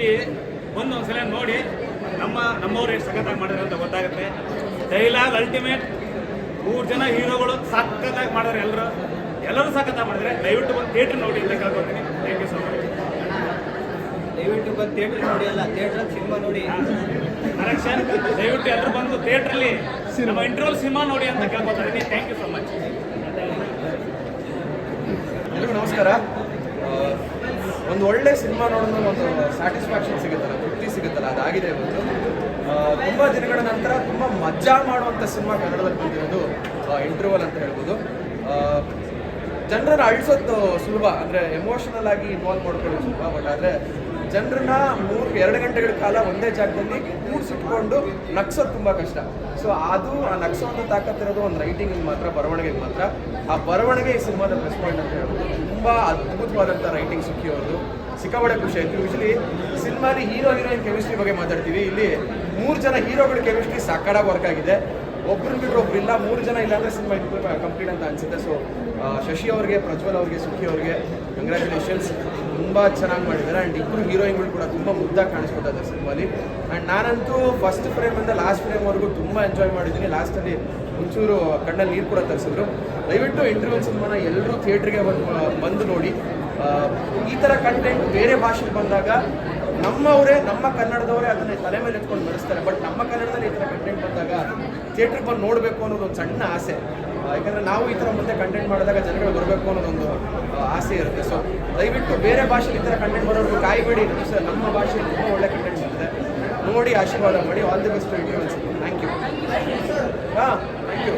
ಇಲ್ಲಿ ಬಂದು ಒಂದ್ಸಲ ನೋಡಿ ನಮ್ಮ ನಮ್ಮವ್ರು ಎಷ್ಟು ಸಖತ್ತಾಗಿ ಮಾಡಿದ್ರೆ ಅಂತ ಗೊತ್ತಾಗುತ್ತೆ. ಡೈಲಾಗ್ ಅಲ್ಟಿಮೇಟ್ ಮೂರು ಜನ ಹೀರೋಗಳು ಸಖತ್ತಾಗಿ ಮಾಡಿದ್ರೆ ಎಲ್ಲರೂ ಎಲ್ಲರೂ ಸಖತ್ತಾಗಿ ಮಾಡಿದ್ರೆ. ದಯವಿಟ್ಟು ಬಂದು ಥಿಯೇಟ್ರ್ ನೋಡಿ ಅಂತ ಕೇಳ್ಕೊತೀನಿ. ಥ್ಯಾಂಕ್ ಯು ಸೊ ಮಚ್ ದಯವಿಟ್ಟು ಬಂದು ಥಿಯೇಟರ್ ನೋಡಿ ಅಲ್ಲ ಥಿಯೇಟರ್ ಸಿನಿಮಾ ನೋಡಿ. ಕರೆಕ್ಷನ್ ದಯವಿಟ್ಟು ಎಲ್ಲರೂ ಬಂದು ಥಿಯೇಟ್ರಲ್ಲಿ ನಮ್ಮ ಇಂಟರ್ವಲ್ ಸಿನಿಮಾ ನೋಡಿ ಅಂತ ಕೇಳ್ಕೊತಾ ಇದ್ದೀನಿ ಥ್ಯಾಂಕ್ ಯು ಸೊ ಮಚ್ ಎಲ್ರಿಗೂ ನಮಸ್ಕಾರ. ಒಂದು ಒಳ್ಳೆ ಸಿನಿಮಾ ನೋಡಿದ್ರೆ ಒಂದು ಸ್ಯಾಟಿಸ್ಫ್ಯಾಕ್ಷನ್ ಸಿಗುತ್ತಲ್ಲ, ತೃಪ್ತಿ ಸಿಗುತ್ತಲ್ಲ, ಅದಾಗಿದೆ ಇವತ್ತು ತುಂಬ ದಿನಗಳ ನಂತರ ತುಂಬ ಮಜಾ ಮಾಡುವಂಥ ಸಿನಿಮಾ ಕನ್ನಡದಲ್ಲಿ ಬಂದಿರೋದು ಇಂಟರ್ವಲ್ ಅಂತ ಹೇಳ್ಬೋದು. ಜನರನ್ನು ಅಳಿಸೋದು ಸುಲಭ, ಅಂದರೆ ಎಮೋಷನಲ್ ಆಗಿ ಇನ್ವಾಲ್ವ್ ಮಾಡ್ಕೊಳ್ಳೋದು ಸುಲಭ ಬಟ್ ಆದರೆ ಜನರನ್ನ ಮೂರು, ಎರಡು ಗಂಟೆಗಳ ಕಾಲ ಒಂದೇ ಜಾಗದಲ್ಲಿ ಕೂಡಿಸಿಟ್ಕೊಂಡು ನಗ್ಸೋದು ತುಂಬ ಕಷ್ಟ. ಸೊ ಅದು ಆ ನಗ್ಸೋವಂಥ ತಾಕತ್ತಿರೋದು ಒಂದು ರೈಟಿಂಗಿಗೆ ಮಾತ್ರ, ಬರವಣಿಗೆಗೆ ಮಾತ್ರ. ಆ ಬರವಣಿಗೆ ಈ ಸಿನಿಮಾದ ಪ್ಲಸ್ ಪಾಯಿಂಟ್ ಅಂತ ಹೇಳ್ಬೋದು. ತುಂಬ ಅದ್ಭುತವಾದಂಥ ರೈಟಿಂಗ್ ಸಿಕ್ಕಿರೋದು. ಸಿಕ್ಕಾಪಡೆ ಖುಷಿ ಆಯಿತು. ಯೂಶಲಿ ಸಿನಿಮಾಲಿ ಹೀರೋ ಹೀರೋಯಿನ್ ಕೆಮಿಸ್ಟ್ರಿ ಬಗ್ಗೆ ಮಾತಾಡ್ತೀವಿ. ಇಲ್ಲಿ ಮೂರು ಜನ ಹೀರೋಗಳ ಕೆಮಿಸ್ಟ್ರಿ ಸಾಕಾಡಾಗಿ ವರ್ಕ್ ಆಗಿದೆ. ಒಬ್ರು ಬಿಟ್ಟರೆ ಒಬ್ರು ಇಲ್ಲ. ಮೂರು ಜನ ಇಲ್ಲ ಅಂದ್ರೆ ಸಿನಿಮಾ ಕಂಪ್ಲೀಟ್ ಅಂತ ಅನಿಸುತ್ತೆ. ಸೊ ಶಶಿ ಅವ್ರಿಗೆ, ಪ್ರಜ್ವಲ್ ಅವ್ರಿಗೆ, ಸುಖಿ ಅವ್ರಿಗೆ ಕಂಗ್ರ್ಯಾಚುಲೇಷನ್ಸ್ ತುಂಬ ಚೆನ್ನಾಗಿ ಮಾಡಿದ್ದಾರೆ. ಆ್ಯಂಡ್ ಇಬ್ಬರು ಹೀರೋಯಿನ್ಗಳು ಕೂಡ ತುಂಬ ಮುದ್ದಾಗಿ ಕಾಣಿಸ್ಕೊತಾ ಇದ್ದಾರೆ ಸಿನಿಮಾಲಿ. ಆ್ಯಂಡ್ ನಾನಂತೂ ಫಸ್ಟ್ ಫ್ರೇಮಿಂದ ಲಾಸ್ಟ್ ಫ್ರೇಮ್ವರೆಗೂ ತುಂಬ ಎಂಜಾಯ್ ಮಾಡಿದ್ದೀನಿ. ಲಾಸ್ಟಲ್ಲಿ ಒಂಚೂರು ಕಣ್ಣಲ್ಲಿ ನೀರು ಕೂಡ ತರಿಸಿದ್ರು. ದಯವಿಟ್ಟು ಇಂಟರ್ವ್ಯೂ ಸಿನಿಮಾನ ಎಲ್ಲರೂ ಥಿಯೇಟ್ರಿಗೆ ಬಂದು ಬಂದು ನೋಡಿ. ಈ ಥರ ಕಂಟೆಂಟ್ ಬೇರೆ ಭಾಷೆಗೆ ಬಂದಾಗ ನಮ್ಮವರೇ, ನಮ್ಮ ಕನ್ನಡದವರೇ ಅದನ್ನ ತಲೆ ಮೇಲೆ ಎತ್ಕೊಂಡು ನಡೆಸ್ತಾರೆ. ಬಟ್ ನಮ್ಮ ಕನ್ನಡದಲ್ಲಿ ಈ ಥರ ಕಂಟೆಂಟ್ ಬಂದಾಗ ಥಿಯೇಟ್ರಿಗೆ ಬಂದು ನೋಡಬೇಕು ಅನ್ನೋದು ಒಂದು ಸಣ್ಣ ಆಸೆ. ಯಾಕಂದರೆ ನಾವು ಈ ಥರ ಮುಂದೆ ಕಂಟೆಂಟ್ ಮಾಡಿದಾಗ ಜನಗಳು ಬರಬೇಕು ಅನ್ನೋದೊಂದು ಆಸೆ ಇರುತ್ತೆ. ಸೊ ದಯವಿಟ್ಟು ಬೇರೆ ಭಾಷೆಲಿ ಈ ಥರ ಕಂಟೆಂಟ್ ಬರೋರು ಕಾಯ್ಬೇಡಿ. ಸರ್ ನಮ್ಮ ಭಾಷೆಯಲ್ಲಿ ತುಂಬ ಒಳ್ಳೆ ಕಂಟೆಂಟ್ ಸಿಗುತ್ತೆ. ನೋಡಿ ಆಶೀರ್ವಾದ ಮಾಡಿ. All the best thank you ಹಾಂ ಥ್ಯಾಂಕ್ ಯು